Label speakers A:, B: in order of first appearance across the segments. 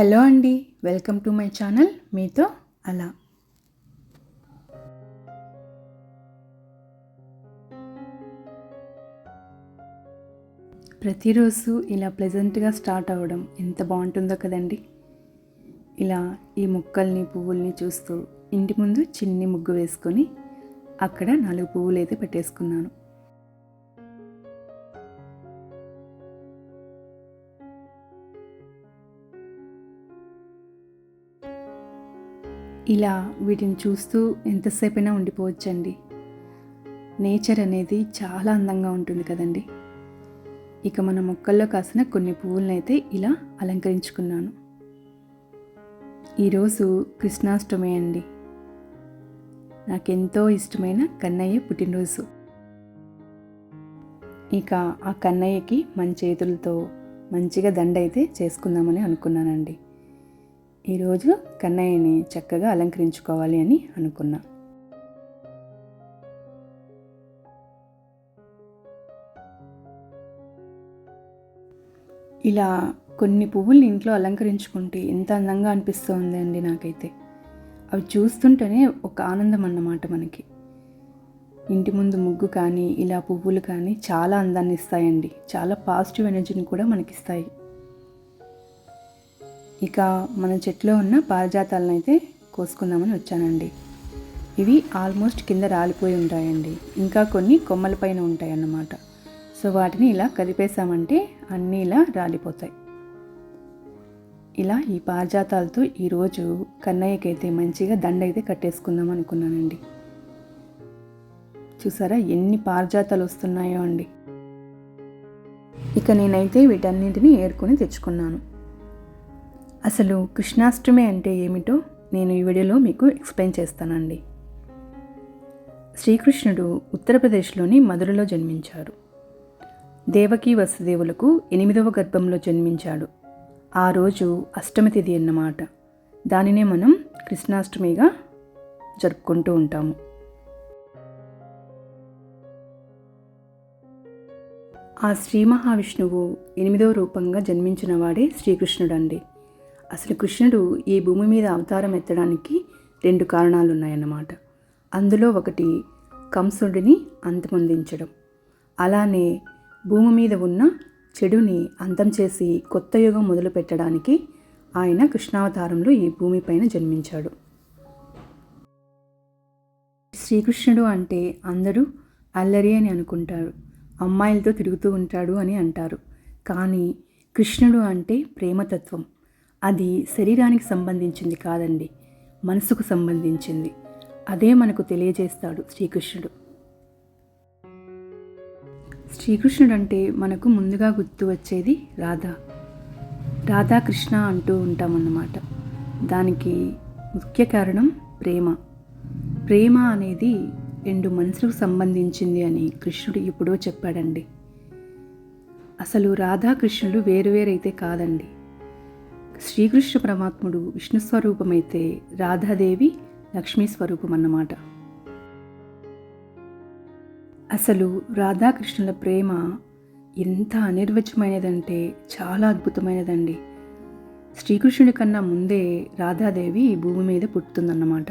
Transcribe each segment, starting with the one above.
A: Hello అండి welcome to my channel మీతో అలా. ప్రతిరోజు ఇలా ప్లెజెంట్గా స్టార్ట్ అవ్వడం ఎంత బాగుంటుందో కదండి. ఇలా ఈ మొక్కల్ని పువ్వుల్ని చూస్తూ ఇంటి ముందు చిన్ని ముగ్గు వేసుకొని అక్కడ నాలుగు పువ్వులు అయితే పెట్టేసుకున్నాను. ఇలా వీటిని చూస్తూ ఎంతసేపైనా ఉండిపోవచ్చండి. నేచర్ అనేది చాలా అందంగా ఉంటుంది కదండి. ఇక మన మొక్కల్లో కాసిన కొన్ని పువ్వులనైతే అయితే ఇలా అలంకరించుకున్నాను. ఈరోజు కృష్ణాష్టమి అండి. నాకెంతో ఇష్టమైన కన్నయ్య పుట్టినరోజు. ఇక ఆ కన్నయ్యకి మన చేతులతో మంచిగా దండ అయితే చేసుకుందామని అనుకున్నానండి. ఈరోజు కన్నయ్యని చక్కగా అలంకరించుకోవాలి అని అనుకున్నా. ఇలా కొన్ని పువ్వుల్ని ఇంట్లో అలంకరించుకుంటే ఎంత అందంగా అనిపిస్తుంది అండి నాకైతే. అవి చూస్తుంటేనే ఒక ఆనందం అన్నమాట మనకి. ఇంటి ముందు ముగ్గు కానీ ఇలా పువ్వులు కానీ చాలా అందాన్ని ఇస్తాయండి. చాలా పాజిటివ్ ఎనర్జీని కూడా మనకిస్తాయి. ఇక మన చెట్లో ఉన్న పారిజాతాలను అయితే కోసుకుందామని వచ్చానండి. ఇవి ఆల్మోస్ట్ కింద రాలిపోయి ఉంటాయండి. ఇంకా కొన్ని కొమ్మల పైన ఉంటాయి అన్నమాట సో వాటిని ఇలా కదిపేసామంటే అన్నీ ఇలా రాలిపోతాయి. ఇలా ఈ పారిజాతాలతో ఈరోజు కన్నయ్యకైతే మంచిగా దండ అయితే కట్టేసుకుందాం అనుకున్నానండి. చూసారా ఎన్ని పారిజాతాలు వస్తున్నాయో అండి. ఇక నేనైతే వీటన్నింటినీ ఏరుకొని తెచ్చుకున్నాను. అసలు కృష్ణాష్టమి అంటే ఏమిటో నేను ఈ వీడియోలో మీకు ఎక్స్ప్లెయిన్ చేస్తానండి. శ్రీకృష్ణుడు ఉత్తరప్రదేశ్లోని మధురలో జన్మించారు దేవకీ వసుదేవులకు ఎనిమిదవ గర్భంలో జన్మించాడు. ఆ రోజు అష్టమి తిథి అన్నమాట. దానినే మనం కృష్ణాష్టమిగా జరుపుకుంటూ ఉంటాము. ఆ శ్రీ మహావిష్ణువు ఎనిమిదవ రూపంగా జన్మించిన వాడే శ్రీకృష్ణుడండి. అసలు కృష్ణుడు ఈ భూమి మీద అవతారం ఎత్తడానికి రెండు కారణాలు ఉన్నాయన్నమాట అందులో ఒకటి కంసుడిని అంతమొందించడం. అలానే భూమి మీద ఉన్న చెడుని అంతం చేసి కొత్త యుగం మొదలు పెట్టడానికి ఆయన కృష్ణావతారంలో ఈ భూమిపైన జన్మించాడు. శ్రీకృష్ణుడు అంటే అందరూ అల్లరి అని అనుకుంటారు. అమ్మాయిలతో తిరుగుతూ ఉంటాడు అని అంటారు. కానీ కృష్ణుడు అంటే ప్రేమతత్వం. అది శరీరానికి సంబంధించింది కాదండి మనసుకు సంబంధించింది. అదే మనకు తెలియజేస్తాడు శ్రీకృష్ణుడు. శ్రీకృష్ణుడు అంటే మనకు ముందుగా గుర్తు వచ్చేది రాధా. రాధాకృష్ణ అంటూ ఉంటామన్నమాట. దానికి ముఖ్య కారణం ప్రేమ. ప్రేమ అనేది రెండు మనసులకు సంబంధించింది అని కృష్ణుడు ఎప్పుడో చెప్పాడండి. అసలు రాధాకృష్ణుడు వేరువేరైతే కాదండి. శ్రీకృష్ణ పరమాత్ముడు విష్ణు స్వరూపమైతే రాధాదేవి లక్ష్మీ స్వరూపం అన్నమాట అసలు రాధాకృష్ణుల ప్రేమ ఎంత అనిర్వచమైనదంటే చాలా అద్భుతమైనదండి. శ్రీకృష్ణుడి కన్నా ముందే రాధాదేవి భూమి మీద పుట్టుతుందన్నమాట.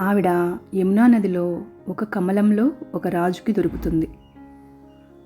A: ఆవిడ యమునా నదిలో ఒక కమలంలో ఒక రాజుకి దొరుకుతుంది.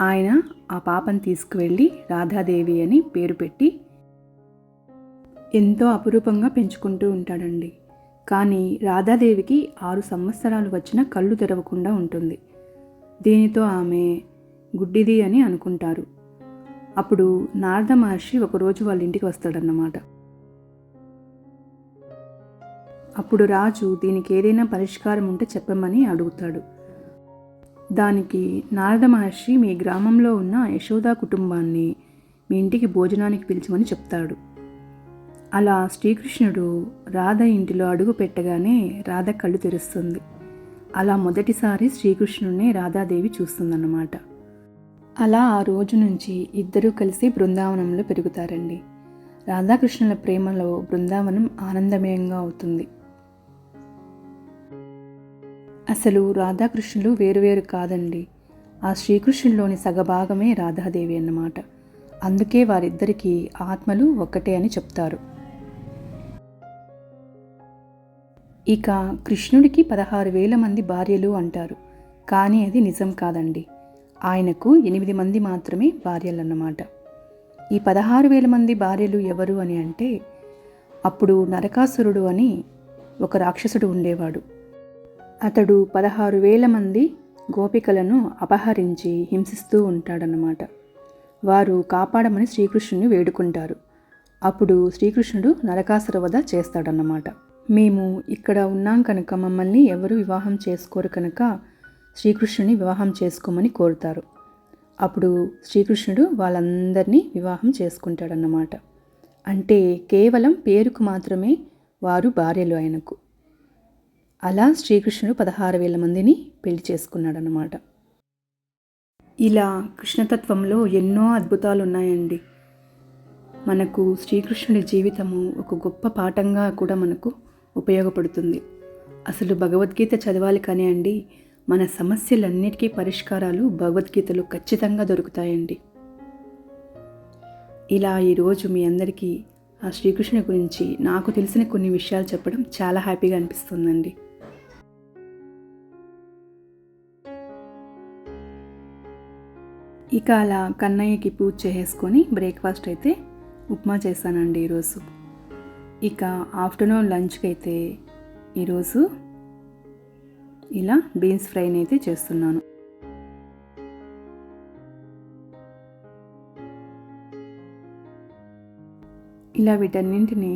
A: ఆయన ఆ పాపను తీసుకువెళ్ళి రాధాదేవి అని పేరు పెట్టి ఎంతో అపురూపంగా పెంచుకుంటూ ఉంటాడండి. కానీ రాధాదేవికి ఆరు సంవత్సరాలు వచ్చిన కళ్ళు తెరవకుండా ఉంటుంది. దీనితో ఆమె గుడ్డిది అని అనుకుంటారు. అప్పుడు నారద మహర్షి ఒకరోజు వాళ్ళ ఇంటికి వస్తాడన్నమాట. అప్పుడు రాజు దీనికి ఏదైనా పరిష్కారం ఉంటే చెప్పమని అడుగుతాడు. దానికి నారద మహర్షి మీ గ్రామంలో ఉన్న యశోదా కుటుంబాన్ని మీ ఇంటికి భోజనానికి పిలిచమని చెప్తాడు. అలా శ్రీకృష్ణుడు రాధ ఇంటిలో అడుగు పెట్టగానే రాధ కళ్ళు తెరుస్తుంది. అలా మొదటిసారి శ్రీకృష్ణుడిని రాధాదేవి చూస్తుందన్నమాట. అలా ఆ రోజు నుంచి ఇద్దరూ కలిసి బృందావనంలో పెరుగుతారండి. రాధాకృష్ణుల ప్రేమలో బృందావనం ఆనందమయంగా అవుతుంది. అసలు రాధాకృష్ణులు వేరువేరు కాదండి. ఆ శ్రీకృష్ణుల్లోని సగభాగమే రాధాదేవి అన్నమాట. అందుకే వారిద్దరికీ ఆత్మలు ఒక్కటే అని చెప్తారు. ఇక కృష్ణుడికి పదహారు వేల మంది భార్యలు అంటారు. కానీ అది నిజం కాదండి. ఆయనకు ఎనిమిది మంది మాత్రమే భార్యలన్నమాట. ఈ పదహారు వేల మంది భార్యలు ఎవరు అని అంటే అప్పుడు నరకాసురుడు అని ఒక రాక్షసుడు ఉండేవాడు. అతడు పదహారు వేల మంది గోపికలను అపహరించి హింసిస్తూ ఉంటాడన్నమాట. వారు కాపాడమని శ్రీకృష్ణుని వేడుకుంటారు. అప్పుడు శ్రీకృష్ణుడు నరకాసుర వధ చేస్తాడన్నమాట. మేము ఇక్కడ ఉన్నాం కనుక మమ్మల్ని ఎవరు వివాహం చేసుకోరు కనుక శ్రీకృష్ణుని వివాహం చేసుకోమని కోరుతారు. అప్పుడు శ్రీకృష్ణుడు వాళ్ళందరినీ వివాహం చేసుకుంటాడన్నమాట. అంటే కేవలం పేరుకు మాత్రమే వారు భార్యలు ఆయనకు. అలా శ్రీకృష్ణుడు పదహారు వేల మందిని పెళ్ళి చేసుకున్నాడనమాట ఇలా కృష్ణతత్వంలో ఎన్నో అద్భుతాలు ఉన్నాయండి మనకు శ్రీకృష్ణుడి జీవితము ఒక గొప్ప పాఠంగా కూడా మనకు ఉపయోగపడుతుంది. అసలు భగవద్గీత చదవాలి కానీ అండి మన సమస్యలన్నిటికీ పరిష్కారాలు భగవద్గీతలో ఖచ్చితంగా దొరుకుతాయండి. ఇలా ఈరోజు మీ అందరికీ ఆ శ్రీకృష్ణుని గురించి నాకు తెలిసిన కొన్ని విషయాలు చెప్పడం చాలా హ్యాపీగా అనిపిస్తుందండి. ఇక అలా కన్నయ్యకి పూజ చేసుకొని బ్రేక్ఫాస్ట్ అయితే ఉప్మా చేశానండి ఈరోజు. ఇక ఆఫ్టర్నూన్ లంచ్కి అయితే ఈరోజు ఇలా బీన్స్ ఫ్రైని అయితే చేస్తున్నాను. ఇలా వీటన్నింటిని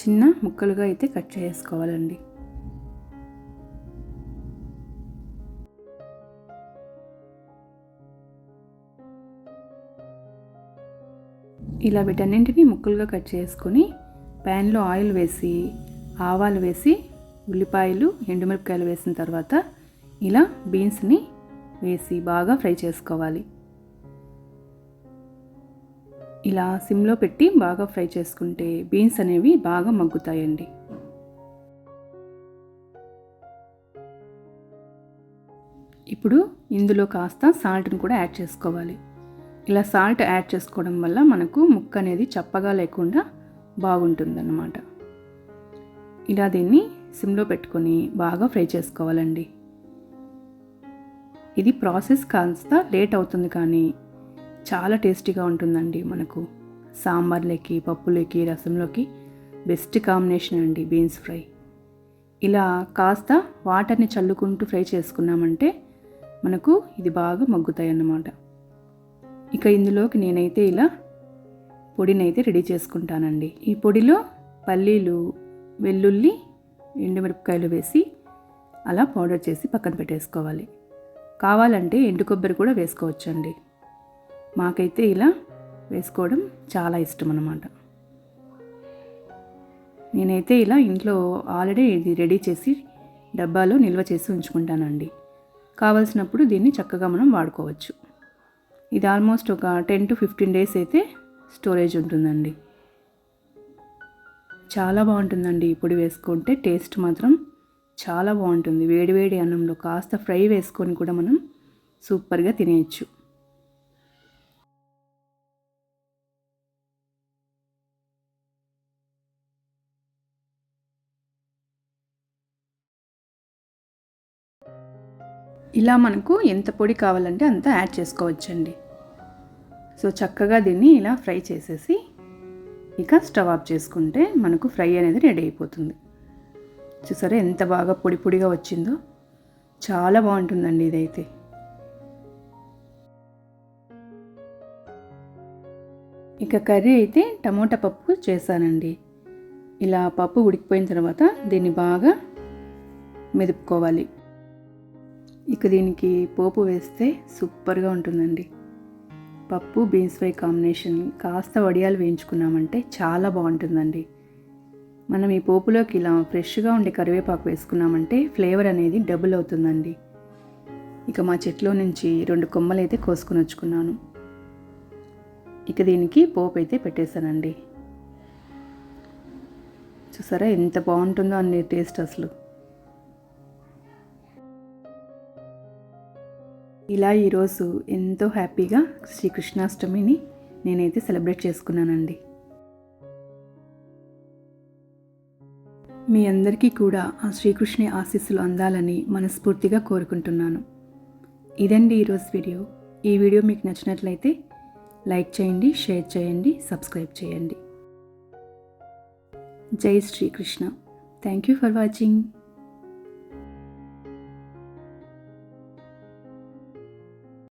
A: చిన్న ముక్కలుగా అయితే కట్ చేసుకోవాలండి. ఇలా వీటన్నింటినీ ముక్కలుగా కట్ చేసుకొని ప్యాన్లో ఆయిల్ వేసి ఆవాలు వేసి ఉల్లిపాయలు ఎండుమిరపకాయలు వేసిన తర్వాత ఇలా బీన్స్ని వేసి బాగా ఫ్రై చేసుకోవాలి. ఇలా సిమ్లో పెట్టి బాగా ఫ్రై చేసుకుంటే బీన్స్ అనేవి బాగా మగ్గుతాయండి. ఇప్పుడు ఇందులో కాస్త సాల్ట్ని కూడా యాడ్ చేసుకోవాలి. ఇలా సాల్ట్ యాడ్ చేసుకోవడం వల్ల మనకు ముక్క అనేది చప్పగా లేకుండా బాగుంటుందన్నమాట. ఇలా దీన్ని సిమ్లో పెట్టుకొని బాగా ఫ్రై చేసుకోవాలండి. ఇది ప్రాసెస్ కాస్త లేట్ అవుతుంది కానీ చాలా టేస్టీగా ఉంటుందండి మనకు. సాంబార్లోకి పప్పులోకి రసంలోకి బెస్ట్ కాంబినేషన్ అండి బీన్స్ ఫ్రై. ఇలా కాస్త వాటర్ని చల్లుకుంటూ ఫ్రై చేసుకున్నామంటే మనకు ఇది బాగా మగ్గుతాయి అన్నమాట ఇక ఇందులోకి నేనైతే ఇలా పొడిని అయితే రెడీ చేసుకుంటానండి. ఈ పొడిలో పల్లీలు వెల్లుల్లి ఎండుమిరపకాయలు వేసి అలా పౌడర్ చేసి పక్కన పెట్టేసుకోవాలి. కావాలంటే ఎండు కొబ్బరి కూడా వేసుకోవచ్చండి. మాకైతే ఇలా వేసుకోవడం చాలా ఇష్టం అన్నమాట. నేనైతే ఇలా ఇంట్లో ఆల్రెడీ ఇది రెడీ చేసి డబ్బాలో నిల్వ చేసి ఉంచుకుంటానండి. కావలసినప్పుడు దీన్ని చక్కగా మనం వాడుకోవచ్చు. ఇది ఆల్మోస్ట్ ఒక టెన్ టు ఫిఫ్టీన్ డేస్ అయితే స్టోరేజ్ ఉంటుందండి. చాలా బాగుంటుందండి ఈ పొడి వేసుకుంటే టేస్ట్ మాత్రం చాలా బాగుంటుంది. వేడివేడి అన్నంలో కాస్త ఫ్రై వేసుకొని కూడా మనం సూపర్గా తినేయచ్చు. ఇలా మనకు ఎంత పొడి కావాలంటే అంత యాడ్ చేసుకోవచ్చండి. సో చక్కగా దీన్ని ఇలా ఫ్రై చేసేసి ఇక స్టవ్ ఆఫ్ చేసుకుంటే మనకు ఫ్రై అనేది రెడీ అయిపోతుంది. చూసారా ఎంత బాగా పొడి పొడిగా వచ్చిందో? చాలా బాగుంటుందండి ఇదైతే. ఇక కర్రీ అయితే టమోటా పప్పు చేశానండి. ఇలా పప్పు ఉడికిపోయిన తర్వాత దీన్ని బాగా మెదుపుకోవాలి. ఇక దీనికి పోపు వేస్తే సూపర్గా ఉంటుందండి. పప్పు బీన్స్ ఫ్రై కాంబినేషన్ కాస్త వడియాలు వేయించుకున్నామంటే చాలా బాగుంటుందండి. మనం ఈ పోపులోకి ఇలా ఫ్రెష్గా ఉండే కరివేపాకు వేసుకున్నామంటే ఫ్లేవర్ అనేది డబుల్ అవుతుందండి. ఇక మా చెట్లో నుంచి రెండు కొమ్మలు అయితే కోసుకుని వచ్చుకున్నాను. ఇక దీనికి పోపు అయితే పెట్టేశానండి. చూసారా ఎంత బాగుంటుందో అన్ని టేస్ట్ అసలు. ఇలా ఈరోజు ఎంతో హ్యాపీగా శ్రీకృష్ణాష్టమిని నేనైతే సెలబ్రేట్ చేసుకున్నానండి. మీ అందరికీ కూడా ఆ శ్రీకృష్ణ ఆశీస్సులు అందాలని మనస్ఫూర్తిగా కోరుకుంటున్నాను. ఇదండి ఈరోజు వీడియో. ఈ వీడియో మీకు నచ్చినట్లయితే లైక్ చేయండి షేర్ చేయండి సబ్స్క్రైబ్ చేయండి. జై Srikrishna. Thank you for watching.